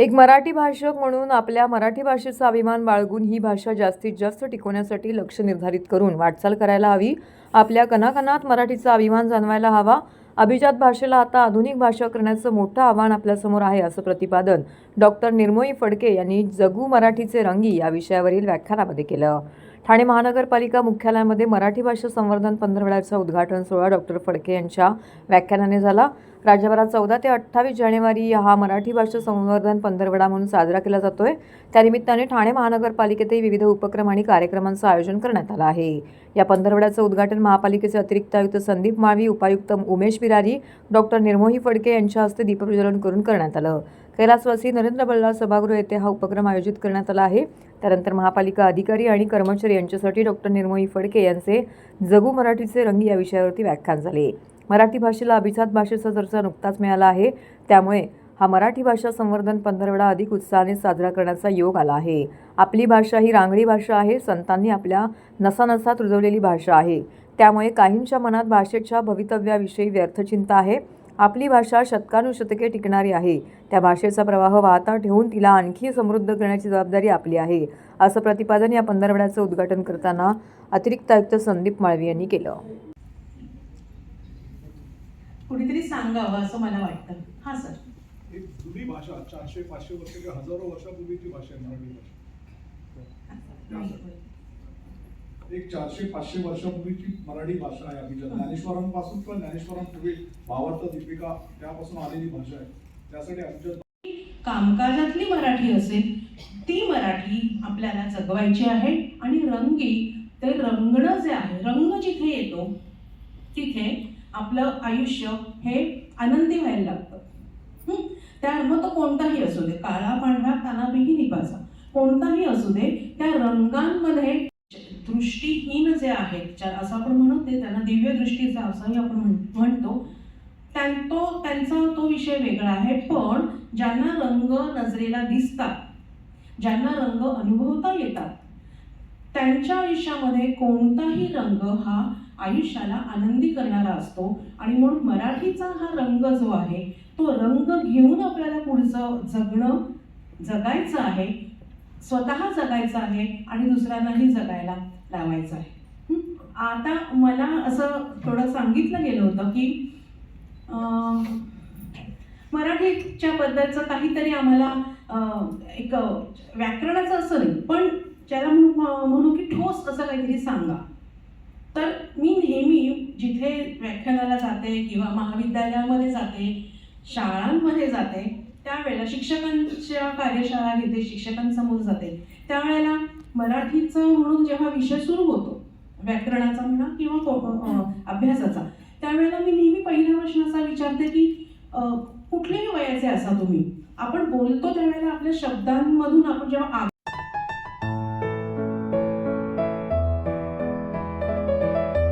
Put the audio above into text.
एक मराठी भाषक म्हणून आपल्या मराठी भाषेचा अभिमान बाळगून ही भाषा जास्तीत जास्त टिकवण्यासाठी लक्ष निर्धारित करून वाटचाल करायला हवी. आपल्या कणाकणात मराठीचा अभिमान जाणवायला हवा. अभिजात भाषेला आता आधुनिक भाषा करण्याचं मोठं आव्हान आपल्यासमोर आहे असं प्रतिपादन डॉक्टर निर्मोई फडके यांनी जगू मराठीचे रंगी या विषयावरील व्याख्यानामध्ये केलं. ठाणे महानगरपालिका मुख्यालयामध्ये मराठी भाषा संवर्धन पंधरवड्याचा उद्घाटन सोहळा डॉक्टर फडके यांच्या व्याख्यानाने झाला. राज्यभरात चौदा ते अठ्ठावीस जानेवारी हा मराठी भाषा संवर्धन पंधरवडा म्हणून साजरा केला जातोय. त्यानिमित्ताने ठाणे महानगरपालिकेतही विविध उपक्रम आणि कार्यक्रमांचं आयोजन करण्यात आलं आहे. या पंधरवड्याचं उद्घाटन महापालिकेचे अतिरिक्त आयुक्त संदीप माळवी उपायुक्त उमेश बिरारी डॉक्टर निर्मोही फडके यांच्या हस्ते दीपप्रज्वलन करून करण्यात आलं. कैलासवासी नरेंद्र बल्लाळ सभागृह येथे हा उपक्रम आयोजित करण्यात आला आहे. त्यानंतर महापालिका अधिकारी आणि कर्मचारी यांच्यासाठी डॉक्टर निर्मोही फडके यांचे जगू मराठीचे रंगी या विषयावरती व्याख्यान झाले. मराठी भाषेला अभिजात भाषेचा दर्जा नुकताच मिळाला आहे. त्यामुळे हा मराठी भाषा संवर्धन पंधरवडा अधिक उत्साहाने साजरा करण्याचा योग आला आहे. आपली भाषा ही रांगडी भाषा आहे. संतांनी आपल्या नसानसात रुजवलेली भाषा आहे. त्यामुळे काहींच्या मनात भाषेच्या भवितव्याविषयी व्यर्थचिंता आहे. आपली भाषा शतकानुशतके टिकणारी आहे. त्या भाषेचा प्रवाह वाहता ठेवून तिला आणखी समृद्ध करण्याची जबाबदारी आपली आहे असं प्रतिपादन या पंधरवड्याचं उद्घाटन करताना अतिरिक्त आयुक्त संदीप माळवी यांनी केलं. कुणीतरी सांगावं असं मला वाटतं. हा सर. एक जुनी भाषा चारशे पाचशे वर्ष किंवा हजारो वर्षापूर्वीची भाषा आहे मराठी भाषा. एक चारशे पाचशे वर्षापूर्वीची मराठी भाषा आहे अभिजात ज्ञानेश्वरांपासून किंवा ज्ञानेश्वरांपूर्वी भावार्थ दीपिका त्यापासून आलेली भाषा आहे. त्यासाठी अभिजात कामकाजातली मराठी असेल ती मराठी आपल्याला जगवायची आहे आणि रंगी ते रंगणं जे आहे रंग जिथे येतो तिथे आपलं आयुष्य हे आनंदी व्हायला लागतं. हं? त्या मग तो कोणताही असू दे काळा पांढरा कानाबिही निपाचा कोणताही असू दे त्या रंगांमध्ये दृष्टीहीन जे आहेत ज्या- असं आपण म्हणत नाही त्यांना दिव्य दृष्टीचा असंही आपण म्हण- म्हणतो. त्यां तो त्यांचा तो विषय वेगळा आहे पण ज्यांना रंग नजरेला दिसतात ज्यांना रंग अनुभवता येतात त्यांच्या आयुष्यामध्ये कोणताही रंग हा आयुष्याला आनंदी करणारा असतो. आणि म्हणून मराठीचा हा रंग जो आहे तो रंग घेऊन आपल्याला पुढचं जगणं जगायचं आहे. स्वतः जगायचं आहे आणि दुसऱ्यांनाही जगायला लावायचं आहे. आता मला असं थोडं सांगितलं गेलं होतं की मराठीच्या बद्दलचं काहीतरी आम्हाला एक व्याकरणाचं असं नाही पण ज्याला म्हणू म्हणू की ठोस असं काहीतरी सांगा. तर मी नेहमी जिथे व्याख्यानाला जाते किंवा महाविद्यालयामध्ये जाते शाळांमध्ये जाते त्यावेळेला शिक्षकांच्या कार्यशाळा घेते शिक्षकांसमोर जाते. त्यावेळेला मराठीचं म्हणून जेव्हा विषय सुरू होतो व्याकरणाचा म्हणा किंवा को- अभ्यासाचा त्यावेळेला मी नेहमी पहिला प्रश्न असा विचारते की कुठलेही कुठल्याही वयाचे असा तुम्ही. आपण बोलतो त्यावेळेला आपल्या शब्दांमधून आपण जेव्हा